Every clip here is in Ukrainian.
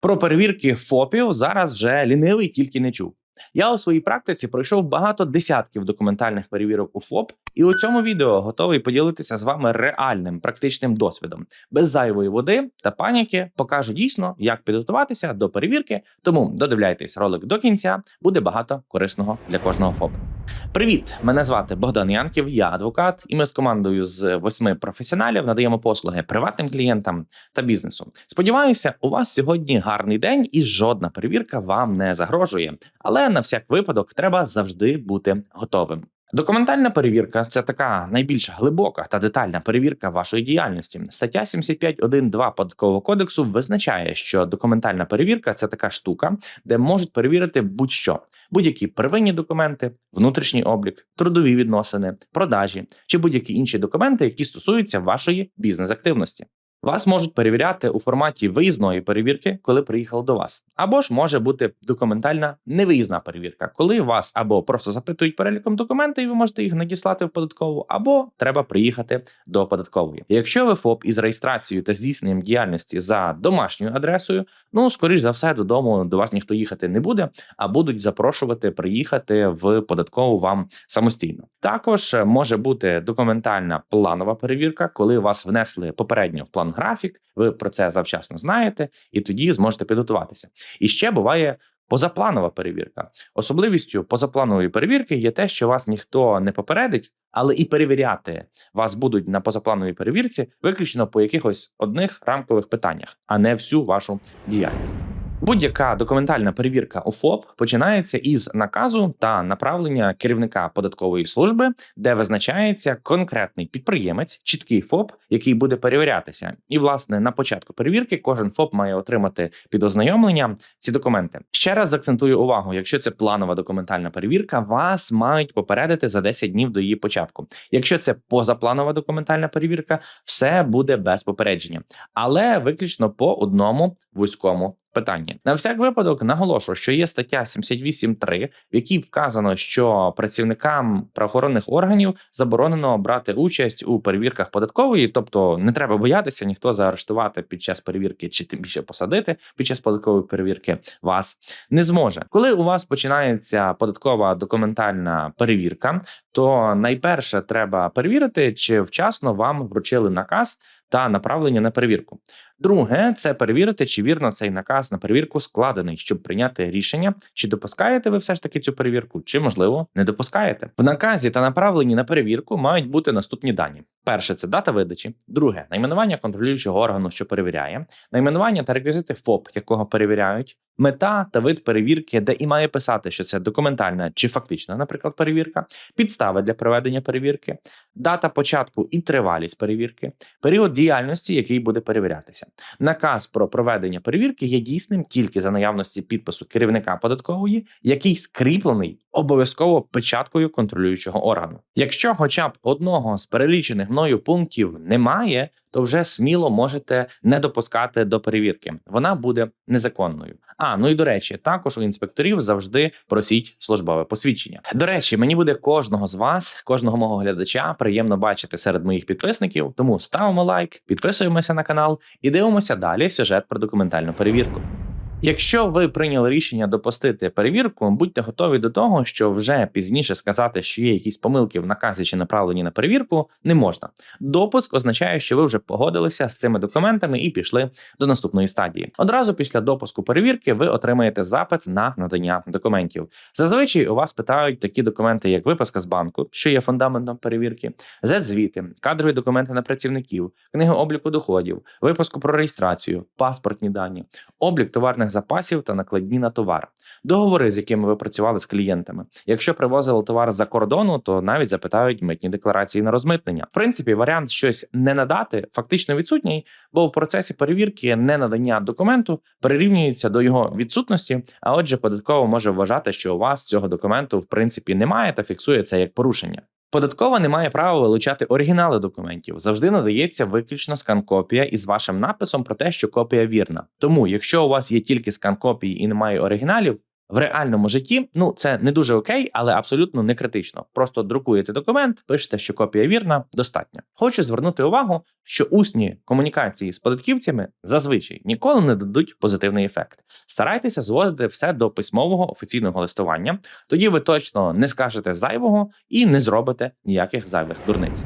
Про перевірки ФОПів зараз вже лінивий тільки не чув. Я у своїй практиці пройшов багато десятків документальних перевірок у ФОП, і у цьому відео готовий поділитися з вами реальним практичним досвідом. Без зайвої води та паніки покажу дійсно, як підготуватися до перевірки. Тому додивляйтесь ролик до кінця, буде багато корисного для кожного ФОП. Привіт! Мене звати Богдан Янків, я адвокат, і ми з командою з восьми професіоналів надаємо послуги приватним клієнтам та бізнесу. Сподіваюся, у вас сьогодні гарний день і жодна перевірка вам не загрожує. Але на всяк випадок треба завжди бути готовим. Документальна перевірка це така найбільш глибока та детальна перевірка вашої діяльності. Стаття 75.1.2 податкового кодексу визначає, що документальна перевірка це така штука, де можуть перевірити будь-що: будь-які первинні документи, внутрішній облік, трудові відносини, продажі чи будь-які інші документи, які стосуються вашої бізнес-активності. Вас можуть перевіряти у форматі виїзної перевірки, коли приїхали до вас, або ж може бути документальна невиїзна перевірка, коли вас або просто запитують переліком документи, і ви можете їх надіслати в податкову, або треба приїхати до податкової. Якщо ви ФОП із реєстрацією та здійсненням діяльності за домашньою адресою, ну скоріш за все додому до вас ніхто їхати не буде, а будуть запрошувати приїхати в податкову вам самостійно. Також може бути документальна планова перевірка, коли вас внесли попередньо в план графік, ви про це завчасно знаєте, і тоді зможете підготуватися. І ще буває. Позапланова перевірка. Особливістю позапланової перевірки є те, що вас ніхто не попередить, але і перевіряти вас будуть на позаплановій перевірці виключно по якихось одних рамкових питаннях, а не всю вашу діяльність. Будь-яка документальна перевірка у ФОП починається із наказу та направлення керівника податкової служби, де визначається конкретний підприємець, чіткий ФОП, який буде перевірятися. І, власне, на початку перевірки кожен ФОП має отримати під ознайомлення ці документи. Ще раз закцентую увагу: якщо це планова документальна перевірка, вас мають попередити за 10 днів до її початку. Якщо це позапланова документальна перевірка, все буде без попередження, але виключно по одному вузькому питанні. На всяк випадок наголошую, що є стаття 78.3, в якій вказано, що працівникам правоохоронних органів заборонено брати участь у перевірках податкової, тобто не треба боятися ніхто заарештувати під час перевірки чи тим більше посадити під час податкової перевірки вас не зможе. Коли у вас починається податкова документальна перевірка, то найперше треба перевірити, чи вчасно вам вручили наказ та направлення на перевірку. Друге, це перевірити, чи вірно цей наказ на перевірку складений, щоб прийняти рішення, чи допускаєте ви все ж таки цю перевірку, чи можливо не допускаєте. В наказі та направленні на перевірку мають бути наступні дані: перше це дата видачі, друге найменування контролюючого органу, що перевіряє, найменування та реквізити ФОП, якого перевіряють, мета та вид перевірки, де і має писати, що це документальна чи фактична, наприклад, перевірка, підстави для проведення перевірки, дата початку і тривалість перевірки, період діяльності, який буде перевірятися. Наказ про проведення перевірки є дійсним тільки за наявності підпису керівника податкової, який скріплений обов'язково печаткою контролюючого органу. Якщо, хоча б одного з перелічених мною пунктів немає, то вже сміло можете не допускати до перевірки. Вона буде незаконною. А ну і до речі, також у інспекторів завжди просіть службове посвідчення. До речі, мені буде кожного з вас, кожного мого глядача, приємно бачити серед моїх підписників. Тому ставимо лайк, підписуємося на канал і дивимося далі сюжет про документальну перевірку. Якщо ви прийняли рішення допустити перевірку, будьте готові до того, що вже пізніше сказати, що є якісь помилки в наказі чи направлені на перевірку, не можна. Допуск означає, що ви вже погодилися з цими документами і пішли до наступної стадії. Одразу після допуску перевірки ви отримаєте запит на надання документів. Зазвичай у вас питають такі документи, як виписка з банку, що є фундаментом перевірки, зет-звіти, кадрові документи на працівників, книги обліку доходів, випуску про реєстрацію, паспортні дані, облік товарних запасів та накладні на товар, договори, з якими ви працювали з клієнтами. Якщо привозили товар за кордону, то навіть запитають митні декларації на розмитнення. В принципі, варіант щось не надати фактично відсутній, бо в процесі перевірки ненадання документу прирівнюється до його відсутності. А отже, податково може вважати, що у вас цього документу в принципі немає та фіксує це як порушення. Податкова не має права вилучати оригінали документів. Завжди надається виключно скан-копія із вашим написом про те, що копія вірна. Тому, якщо у вас є тільки скан-копії і немає оригіналів, В реальному житті ну це не дуже окей, але абсолютно не критично. Просто друкуєте документ, пишете, що копія вірна, достатньо. Хочу звернути увагу, що усні комунікації з податківцями зазвичай ніколи не дадуть позитивний ефект. Старайтеся зводити все до письмового офіційного листування. Тоді ви точно не скажете зайвого і не зробите ніяких зайвих дурниць.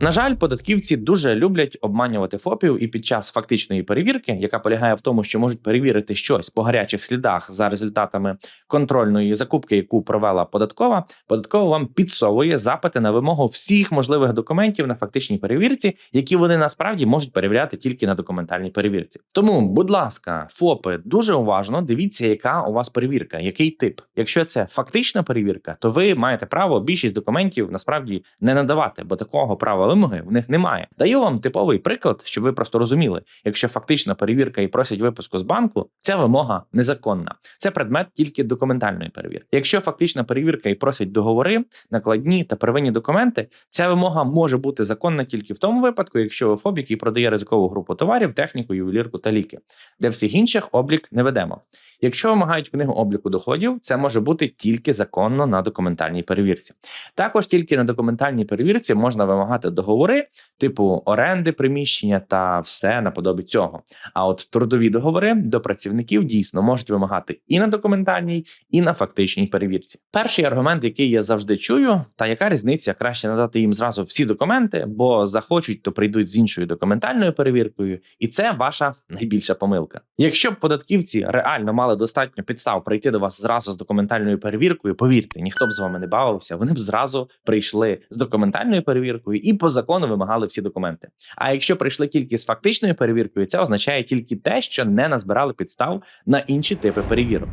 На жаль, податківці дуже люблять обманювати ФОПів і під час фактичної перевірки, яка полягає в тому, що можуть перевірити щось по гарячих слідах за результатами контрольної закупки, яку провела податкова. Податкова вам підсовує запити на вимогу всіх можливих документів на фактичній перевірці, які вони насправді можуть перевіряти тільки на документальній перевірці. Тому, будь ласка, ФОПи, дуже уважно дивіться, яка у вас перевірка, який тип. Якщо це фактична перевірка, то ви маєте право більшість документів насправді не надавати, бо такого права вимоги в них немає. Даю вам типовий приклад, щоб ви просто розуміли, якщо фактична перевірка і просять випуску з банку, ця вимога незаконна. Це предмет тільки документальної перевірки. Якщо фактична перевірка і просять договори, накладні та первинні документи, ця вимога може бути законна тільки в тому випадку, якщо ви ФОБ, який продає ризикову групу товарів, техніку, ювелірку та ліки, де всіх інших облік не ведемо. Якщо вимагають книгу обліку доходів, це може бути тільки законно на документальній перевірці. Також тільки на документальній перевірці можна вимагати договори, типу оренди приміщення та все наподобі цього. А от трудові договори до працівників дійсно можуть вимагати і на документальній, і на фактичній перевірці. Перший аргумент, який я завжди чую, та яка різниця краще надати їм зразу всі документи, бо захочуть, то прийдуть з іншою документальною перевіркою, і це ваша найбільша помилка. Якщо б податківці реально мали достатньо підстав прийти до вас зразу з документальною перевіркою, повірте, ніхто б з вами не бавився. Вони б зразу прийшли з документальною перевіркою і по закону вимагали всі документи. А якщо прийшли тільки з фактичною перевіркою, це означає тільки те, що не назбирали підстав на інші типи перевірок.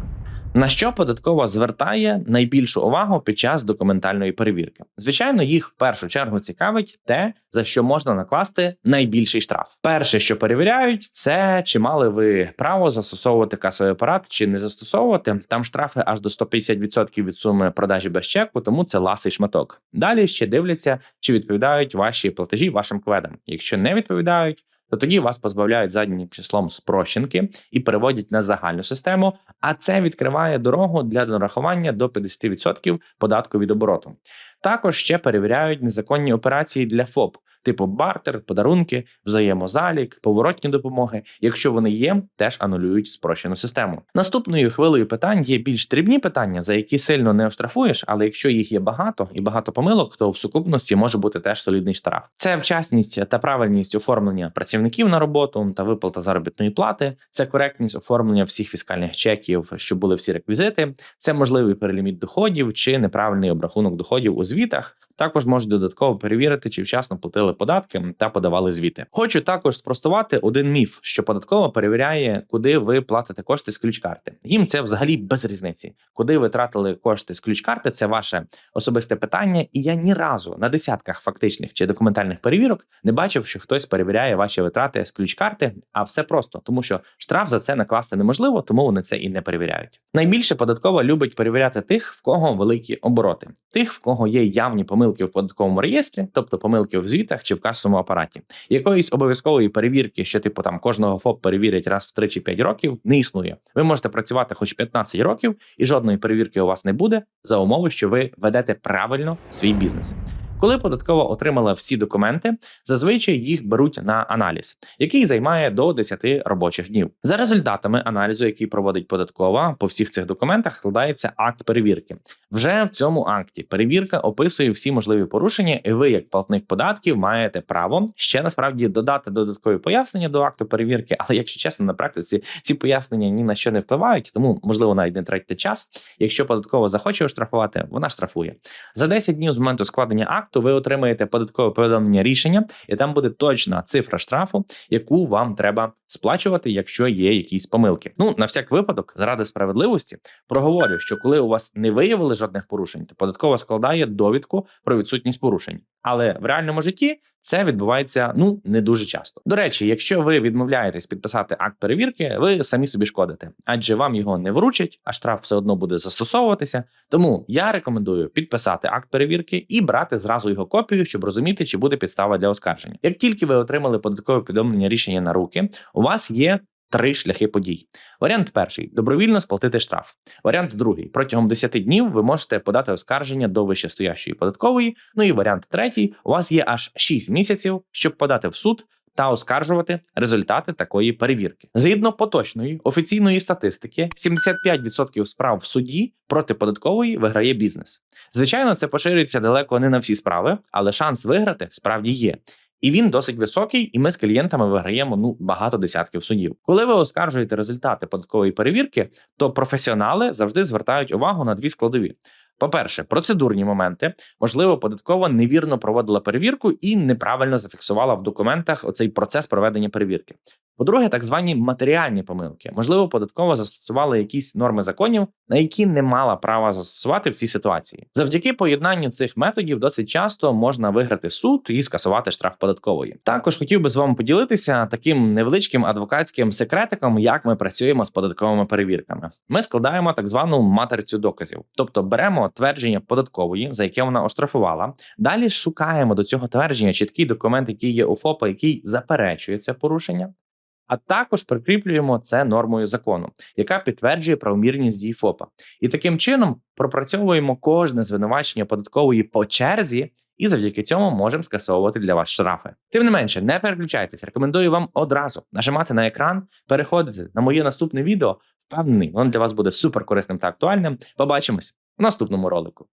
На що податкова звертає найбільшу увагу під час документальної перевірки? Звичайно, їх в першу чергу цікавить те, за що можна накласти найбільший штраф. Перше, що перевіряють, це чи мали ви право застосовувати касовий апарат чи не застосовувати. Там штрафи аж до 150% від суми продажі без чеку, тому це ласий шматок. Далі ще дивляться, чи відповідають ваші платежі вашим кведам. Якщо не відповідають, то тоді вас позбавляють заднім числом спрощенки і переводять на загальну систему. А це відкриває дорогу для нарахування до 50% податку від обороту. Також ще перевіряють незаконні операції для ФОП. Типу бартер, подарунки, взаємозалік, поворотні допомоги. Якщо вони є, теж анулюють спрощену систему. Наступною хвилею питань є більш дрібні питання, за які сильно не оштрафуєш, але якщо їх є багато і багато помилок, то в сукупності може бути теж солідний штраф. Це вчасність та правильність оформлення працівників на роботу та виплата заробітної плати, це коректність оформлення всіх фіскальних чеків, щоб були всі реквізити, це можливий переліміт доходів чи неправильний обрахунок доходів у звітах. Також можуть додатково перевірити, чи вчасно платили податки та подавали звіти. Хочу також спростувати один міф, що податкова перевіряє, куди ви платите кошти з ключ-карти. Їм це взагалі без різниці. Куди ви тратили кошти з ключ-карти, це ваше особисте питання. І я ні разу на десятках фактичних чи документальних перевірок не бачив, що хтось перевіряє ваші витрати з ключ-карти. А все просто, тому що штраф за це накласти неможливо, тому вони це і не перевіряють. Найбільше податкова любить перевіряти тих, в кого великі обороти, тих, в кого є явні помилки в податковому реєстрі, тобто помилки в звітах чи в касовому апараті. Якоїсь обов'язкової перевірки, що типу там кожного ФОП перевірять раз в 3 чи 5 років, не існує. Ви можете працювати хоч 15 років, і жодної перевірки у вас не буде за умови, що ви ведете правильно свій бізнес. Коли податкова отримала всі документи, зазвичай їх беруть на аналіз, який займає до 10 робочих днів. За результатами аналізу, який проводить податкова, по всіх цих документах складається акт перевірки. Вже в цьому акті перевірка описує всі можливі порушення, і ви, як платник податків, маєте право ще насправді додати додаткові пояснення до акту перевірки. Але якщо чесно, на практиці ці пояснення ні на що не впливають, тому можливо навіть не тратьте час. Якщо податкова захоче оштрафувати, вона штрафує за 10 днів з моменту складення акту. Ви отримаєте податкове повідомлення рішення, і там буде точна цифра штрафу, яку вам треба сплачувати, якщо є якісь помилки. Ну на всяк випадок, заради справедливості, проговорю, що коли у вас не виявили жодних порушень, то податкова складає довідку про відсутність порушень. Але в реальному житті це відбувається ну не дуже часто. До речі, якщо ви відмовляєтесь підписати акт перевірки, ви самі собі шкодите, адже вам його не вручать, а штраф все одно буде застосовуватися. Тому я рекомендую підписати акт перевірки і брати зразу його копію, щоб розуміти, чи буде підстава для оскарження. Як тільки ви отримали податкове повідомлення рішення на руки, у вас є три шляхи подій. Варіант перший добровільно сплатити штраф. Варіант другий протягом 10 днів ви можете подати оскарження до вищестоящої податкової. Ну і варіант третій: у вас є аж 6 місяців, щоб подати в суд. Та оскаржувати результати такої перевірки згідно поточної офіційної статистики, 75% справ в суді проти податкової виграє бізнес. Звичайно, це поширюється далеко не на всі справи, але шанс виграти справді є. І він досить високий, і ми з клієнтами виграємо ну багато десятків судів. Коли ви оскаржуєте результати податкової перевірки, то професіонали завжди звертають увагу на дві складові. По-перше, процедурні моменти, можливо, податкова невірно проводила перевірку і неправильно зафіксувала в документах оцей процес проведення перевірки. По-друге, так звані матеріальні помилки. Можливо, податкова застосувала якісь норми законів, на які не мала права застосувати в цій ситуації. Завдяки поєднанню цих методів досить часто можна виграти суд і скасувати штраф податкової. Також хотів би з вами поділитися таким невеличким адвокатським секретиком, як ми працюємо з податковими перевірками. Ми складаємо так звану матрицю доказів, тобто беремо твердження податкової, за яке вона оштрафувала. Далі шукаємо до цього твердження чіткий документ, який є у ФОПа, який заперечує це порушення. А також прикріплюємо це нормою закону, яка підтверджує правомірність дій ФОПа. І таким чином пропрацьовуємо кожне звинувачення податкової по черзі, і завдяки цьому можемо скасовувати для вас штрафи. Тим не менше, не переключайтесь. Рекомендую вам одразу нажимати на екран, переходити на моє наступне відео. Впевнений, воно для вас буде супер корисним та актуальним. Побачимось в наступному ролику.